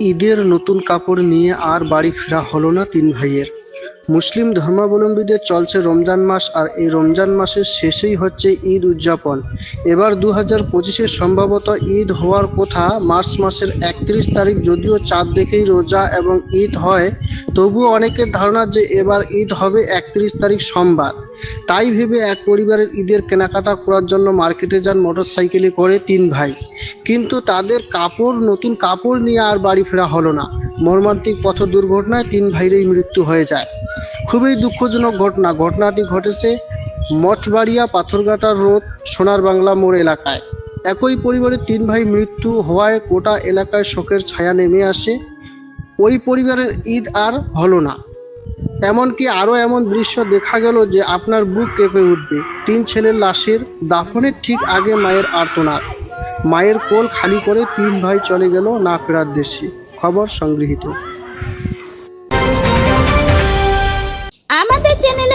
ঈদের নতুন কাপড় নিয়ে আর বাড়ি ফেরা হলো না তিন ভাইয়ের। মুসলিম ধর্মাবলম্বীদের চলছে রমজান মাস আর এই রমজান মাসের শেষেই হচ্ছে ঈদ উদযাপন। এবার দু হাজার পঁচিশে সম্ভবত ঈদ হওয়ার কথা মার্চ মাসের একত্রিশ তারিখ যদিও চাঁদ দেখেই রোজা এবং ঈদ হয়, তবুও অনেকের ধারণা যে এবার ঈদ হবে একত্রিশ তারিখ সোমবার। তাই ভেবে এক পরিবারের ঈদের কেনাকাটা করার জন্য মার্কেটে যান মোটরসাইকেলে করে তিন ভাই। কিন্তু তাদের কাপড়, নতুন কাপড় নিয়ে আর বাড়ি ফেরা হলো না। মর্মান্তিক পথ দুর্ঘটনায় তিন ভাইয়েরই মৃত্যু হয়ে যায়। খুবই দুঃখজনক ঘটনা। ঘটনাটি ঘটেছে মঠবাড়িয়া পাথরঘাটা রোড, সোনার বাংলা মোড় এলাকায়। একই পরিবারের তিন ভাই মৃত্যু হওয়ায় গোটা এলাকায় শোকের ছায়া নেমে আসে। ওই পরিবারের ঈদ আর হলো না। এমনকি আরও এমন দৃশ্য দেখা গেল যে আপনার বুক কেঁপে উঠবে। তিন ছেলের লাশের দাফনের ঠিক আগে মায়ের আর্তনাদ। মায়ের কোল খালি করে তিন ভাই চলে গেল না ফেরার দেশে। খবর সংগৃহীত।